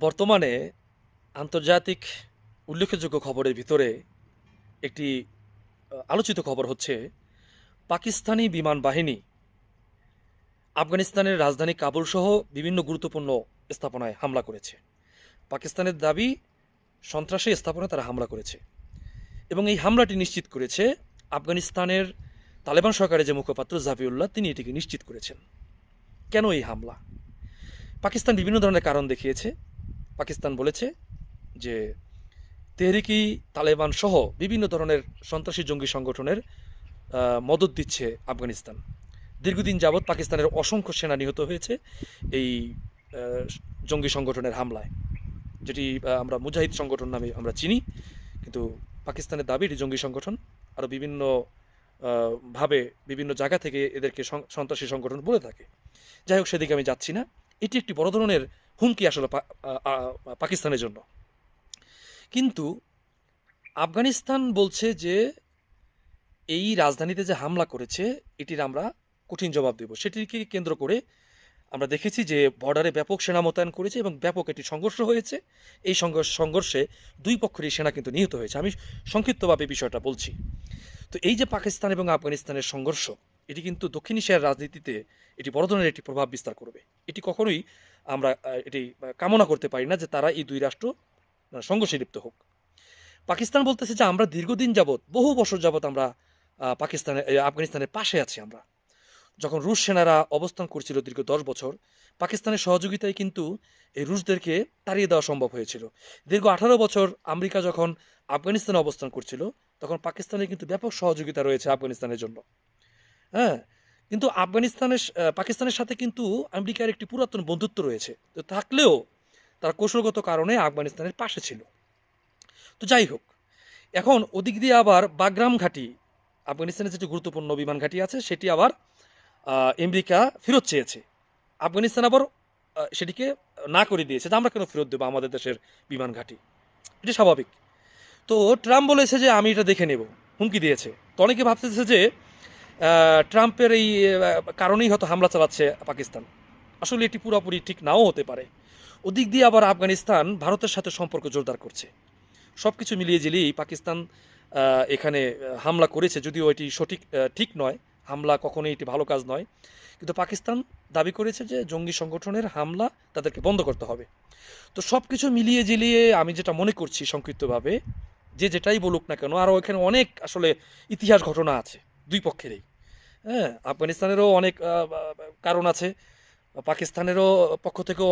বর্তমানে আন্তর্জাতিক উল্লেখযোগ্য খবরের ভিতরে একটি আলোচিত খবর হচ্ছে পাকিস্তানি বিমান বাহিনী আফগানিস্তানের রাজধানী কাবুল সহ বিভিন্ন গুরুত্বপূর্ণ স্থাপনায় হামলা করেছে। পাকিস্তানের দাবি, সন্ত্রাসী স্থাপনায় তারা হামলা করেছে এবং এই হামলাটি নিশ্চিত করেছে আফগানিস্তানের তালেবান সরকারের যে মুখপাত্র জাফিউল্লাহ তিনি এটিকে নিশ্চিত করেছেন। কেন এই হামলা? পাকিস্তান বিভিন্ন ধরনের কারণ দেখিয়েছে। পাকিস্তান বলেছে যে তেহরিকি তালেবান সহ বিভিন্ন ধরনের সন্ত্রাসী জঙ্গি সংগঠনের মদত দিচ্ছে আফগানিস্তান। দীর্ঘদিন যাবৎ পাকিস্তানের অসংখ্য সেনা নিহত হয়েছে এই জঙ্গি সংগঠনের হামলায়, যেটি আমরা মুজাহিদ সংগঠন নামে আমরা চিনি। কিন্তু পাকিস্তানের দাবি, এটি জঙ্গি সংগঠন। আরও বিভিন্ন ভাবে বিভিন্ন জায়গা থেকে এদেরকে সন্ত্রাসী সংগঠন বলে থাকে। যাই হোক, সেদিকে আমি যাচ্ছি না। এটি একটি বড় ধরনের হুমকি আসলে পাকিস্তানের জন্য। কিন্তু আফগানিস্তান বলছে যে, এই রাজধানীতে যে হামলা করেছে, এটির আমরা কঠিন জবাব দেব। সেটিকে কেন্দ্র করে আমরা দেখেছি যে, বর্ডারে ব্যাপক সেনা মোতায়েন করেছে এবং ব্যাপক একটি সংঘর্ষ হয়েছে। এই সংঘর্ষ সংঘর্ষে দুই পক্ষেরই সেনা কিন্তু নিহত হয়েছে। আমি সংক্ষিপ্তভাবে বিষয়টা বলছি। তো এই যে পাকিস্তান এবং আফগানিস্তানের সংঘর্ষ, এটি কিন্তু দক্ষিণ এশিয়ার রাজনীতিতে এটি বড় ধরনের একটি প্রভাব বিস্তার করবে। এটি কখনোই আমরা এটি কামনা করতে পারি না যে তারা এই দুই রাষ্ট্র সংঘর্ষে লিপ্ত হোক। পাকিস্তান বলতেছে যে আমরা দীর্ঘদিন যাবৎ, বহু বছর যাবৎ আমরা পাকিস্তানের আফগানিস্তানের পাশে আছি আমরা। যখন রুশ সেনারা অবস্থান করছিল দীর্ঘ দশ বছর, পাকিস্তানের সহযোগিতায় কিন্তু এই রুশদেরকে তাড়িয়ে দেওয়া সম্ভব হয়েছিল। দীর্ঘ আঠারো বছর আমেরিকা যখন আফগানিস্তানে অবস্থান করছিল, তখন পাকিস্তানের কিন্তু ব্যাপক সহযোগিতা রয়েছে আফগানিস্তানের জন্য। হ্যাঁ কিন্তু আফগানিস্তানের পাকিস্তানের সাথে কিন্তু আমেরিকার একটি পুরাতন বন্ধুত্ব রয়েছে। তো থাকলেও তার কৌশলগত কারণে আফগানিস্তানের পাশে ছিল। তো যাই হোক, এখন ওদিক দিয়ে আবার বাগরাম ঘাঁটি, আফগানিস্তানের যেটি গুরুত্বপূর্ণ বিমান ঘাঁটি আছে, সেটি আবার আমেরিকা ফেরত চেয়েছে। আফগানিস্তান আবার সেটিকে না করে দিয়েছে যে আমরা কেন ফেরত দেবো আমাদের দেশের বিমান ঘাঁটি। এটি স্বাভাবিক। তো ট্রাম্প বলেছে যে আমি এটা দেখে নেব। হুমকি দিয়েছে। তো অনেকে ভাবতেছে যে ট্রাম্পের এই কারণেই হয়তো হামলা চালাচ্ছে পাকিস্তান। আসলে এটি পুরোপুরি ঠিক নাও হতে পারে। ওদিক দিয়ে আবার আফগানিস্তান ভারতের সাথে সম্পর্ক জোরদার করছে। সব কিছু মিলিয়ে ঝিলিয়েই পাকিস্তান এখানে হামলা করেছে। যদিও এটি সঠিক ঠিক নয়। হামলা কখনোই এটি ভালো কাজ নয়। কিন্তু পাকিস্তান দাবি করেছে যে জঙ্গি সংগঠনের হামলা তাদেরকে বন্ধ করতে হবে। তো সব কিছু মিলিয়ে ঝিলিয়ে আমি যেটা মনে করছি সংক্ষিপ্তভাবে, যে যেটাই বলুক না কেন, আরও এখানে অনেক আসলে ইতিহাস ঘটনা আছে। দুই পক্ষেরই। হ্যাঁ আফগানিস্তানেরও অনেক কারণ আছে। পাকিস্তানেরও পক্ষ থেকেও